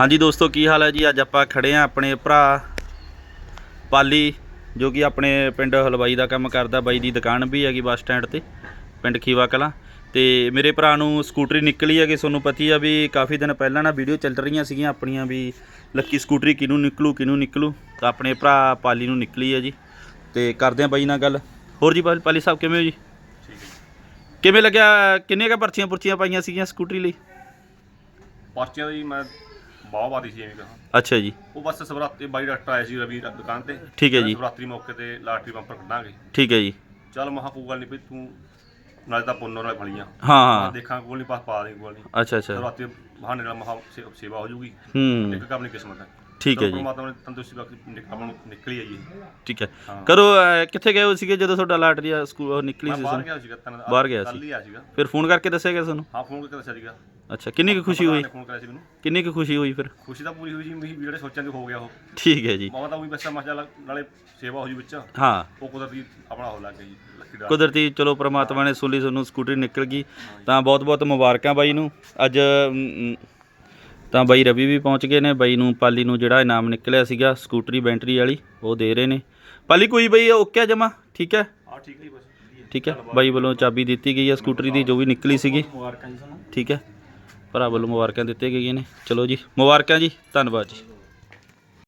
ਹਾਂਜੀ ਦੋਸਤੋ, ਕੀ ਹਾਲ ਹੈ ਜੀ? ਅੱਜ ਆਪਾਂ ਖੜੇ ਆ ਆਪਣੇ ਭਰਾ ਪਾਲੀ, ਜੋ ਕਿ ਆਪਣੇ ਪਿੰਡ ਹਲਵਾਈ ਦਾ ਕੰਮ ਕਰਦਾ, ਬਾਈ ਦੀ ਦੁਕਾਨ ਵੀ ਹੈਗੀ ਬੱਸ ਸਟੈਂਡ ਤੇ, ਪਿੰਡ ਖੀਵਾ ਕਲਾਂ। ਤੇ ਮੇਰੇ ਭਰਾ ਨੂੰ ਸਕੂਟਰੀ ਨਿਕਲੀ ਹੈਗੀ, ਤੁਹਾਨੂੰ ਪਤੀ ਆ ਵੀ ਕਾਫੀ ਦਿਨ ਪਹਿਲਾਂ ਨਾ ਵੀਡੀਓ ਚੱਲ ਰਹੀਆਂ ਸੀਗੀਆਂ ਆਪਣੀਆਂ ਵੀ, ਲੱਕੀ ਸਕੂਟਰੀ ਕਿਹਨੂੰ ਨਿਕਲੂ ਕਿਹਨੂੰ ਨਿਕਲੂ, ਤਾਂ ਆਪਣੇ ਭਰਾ ਪਾਲੀ ਨੂੰ ਨਿਕਲੀ ਹੈ ਜੀ। ਤੇ ਕਰਦੇ ਆ ਬਾਈ ਨਾਲ ਗੱਲ। ਹੋਰ ਜੀ, ਪਾਲੀ- ਸਾਹਿਬ ਕਿਵੇਂ ਹੋ ਜੀ? ਕਿਵੇਂ ਲੱਗਿਆ, ਕਿੰਨੀਆਂ ਕ ਪਰਚੀਆਂ ਪੁਰਚੀਆਂ ਪਾਈਆਂ ਸੀਗੀਆਂ ਸਕੂਟਰੀ ਲਈ? ਪਰਚੀਆਂ ਜੀ, ਮੈਂ ਬਹੁਤ ਵਾਦੀ ਸੀ ਐਵੇਂ ਕਹਾਂ। ਅੱਛਾ ਜੀ। ਉਹ ਬਸ ਸਵਰਾਤਰੀ ਬਾਈ ਡਾਕਟਰ ਆਇਆ ਸੀ ਰਵੀ ਦੀ ਦੁਕਾਨ ਤੇ। ਠੀਕ ਹੈ ਜੀ। ਸਵਰਾਤਰੀ ਮੌਕੇ ਤੇ ਲਾਟਰੀ ਬੰਪਰ ਕੱਢਾਂਗੇ। ਠੀਕ ਹੈ ਜੀ। ਚੱਲ ਮਹਾ ਕੋਈ ਗੱਲ ਨਹੀਂ ਵੀ ਤੂੰ ਨਾਲੇ ਤਾਂ ਪੁੰਨੋ ਨਾਲ ਫਲੀਆਂ ਹਾਂ ਹਾਂ। ਦੇਖਾਂ ਕੋਈ ਨਹੀਂ ਪਾਸ ਪਾ ਦੇ ਕੋਈ ਨਹੀਂ ਅੱਛਾ ਅੱਛਾ। ਸਵਰਾਤਰੀ ਬਹਾਨੇ ਨਾਲ ਮਹਾ ਸੇ- ਸੇਵਾ ਹੋ ਜੂਗੀ। ਹੂੰ। ਇੱਕ ਆਪਣੀ ਕਿਸਮਤ ਹੈ। ਠੀਕ ਹੈ ਜੀ। ਪਰਮਾਤਮਾ ਨੇ ਤੰਦਰੁਸਤੀ ਬਖਸ਼ੀ ਨਿਕ- ਆਪਾਂ ਨੂੰ ਨਿਕਲੀ ਹੈ ਜੀ। ਠੀਕ ਹੈ। ਹਾਂ। ਕਰੋ ਅਹ, ਕਿੱਥੇ ਗਏ ਹੋ ਸੀਗੇ ਜਦੋਂ ਤੁਹਾਡਾ ਲਾਟਰੀ ਆ ਸਕੂਲ ਉਹ ਨਿਕਲੀ ਮੈਂ ਸੀ ਬਾਹਰ ਤੁਹਾਨੂੰ? ਗਿਆ ਸੀਗਾ ਤਨ ਬਾਹਰ ਗਿਆ ਕੱਲ ਸੀ। ਹੀ ਆ ਸੀਗਾ। ਫਿਰ ਫੋਨ ਕਰਕੇ ਦੱਸਿਆ ਗਿਆ ਤੁਹਾਨੂੰ? ਹਾਂ ਫੋਨ ਕਰਕੇ ਦੱਸਿਆ ਸੀਗਾ। ਅੱਛਾ ਕਿੰਨੀ ਕੁ ਖੁਸ਼ੀ ਹੋਈ? ਫੋਨ ਕਰਿਆ ਸੀ ਮੈਨੂੰ। ਕਿੰਨੀ ਕੁ ਖੁਸ਼ੀ ਹੋਈ ਫਿਰ? ਖੁਸ਼ੀ ਤਾਂ ਪੂਰੀ ਹੋਈ ਜੀ ਵੀ ਜਿਹੜੇ ਸੋਚਾਂ ਦੇ ਹੋ ਗਿਆ ਉਹ। ਠੀਕ ਹੈ ਜੀ। ਮਾਵਾ ਤਾਂ ਉਹੀ ਬੱਚਾ ਮਸਾ ਨਾਲੇ ਸੇਵਾ ਹੋ ਜੂ ਵਿੱਚ। ਹਾਂ। ਉਹ ਕੁਦਰਤੀ ਆਪਣਾ ਹੋ ਲੱਗ ਗਿਆ ਜੀ ਲੱਕੀ ਕੁਦਰਤੀ ਚਲੋ ਪ੍ਰਮਾਤਮਾ ਨੇ ਸੁਲੀ ਤੁਹਾਨੂੰ ਸਕੂਟਰੀ ਨਿਕਲ ਗਈ। ਤਾਂ ਬਹੁਤ ਬਹੁਤ ਮੁਬਾਰਕਾਂ ਬਾਈ ਨੂੰ। ਅੱਜ ਅਮ, ਤਾਂ ਬਾਈ ਰਵੀ ਵੀ ਪਹੁੰਚ ਗਏ ਨੇ ਬਾਈ ਨੂੰ ਪਾਲੀ ਨੂੰ ਜਿਹੜਾ ਇਨਾਮ ਨਿਕਲਿਆ ਸੀਗਾ ਸਕੂਟਰੀ ਬੈਂਟਰੀ ਵਾਲੀ ਉਹ ਦੇ ਰਹੇ ਨੇ। ਪਾਲੀ ਕੋਈ ਬਈ ਓਕੇ ਜਮਾ? ਠੀਕ ਹੈ? ਆ ਠੀਕ ਹੈ ਬਸ ਠੀਕ ਹੈ? ਬਾਈ ਵੱਲੋਂ ਚਾਬੀ ਦਿੱਤੀ ਗਈ ਹੈ ਸਕੂਟਰੀ ਦੀ ਜੋ ਵੀ ਨਿਕਲੀ ਸੀਗੀ। ਮੁਬਾਰਕਾਂ ਜੀ ਤੁਹਾਨੂੰ। ਠੀਕ ਹੈ? ਭਰਾ ਵੱਲੋਂ ਮੁਬਾਰਕਾਂ ਦਿੱਤੀਆਂ ਗਈਆਂ ਨੇ। ਚਲੋ ਜੀ ਮੁਬਾਰਕਾਂ ਜੀ ਧੰਨਵਾਦ ਜੀ।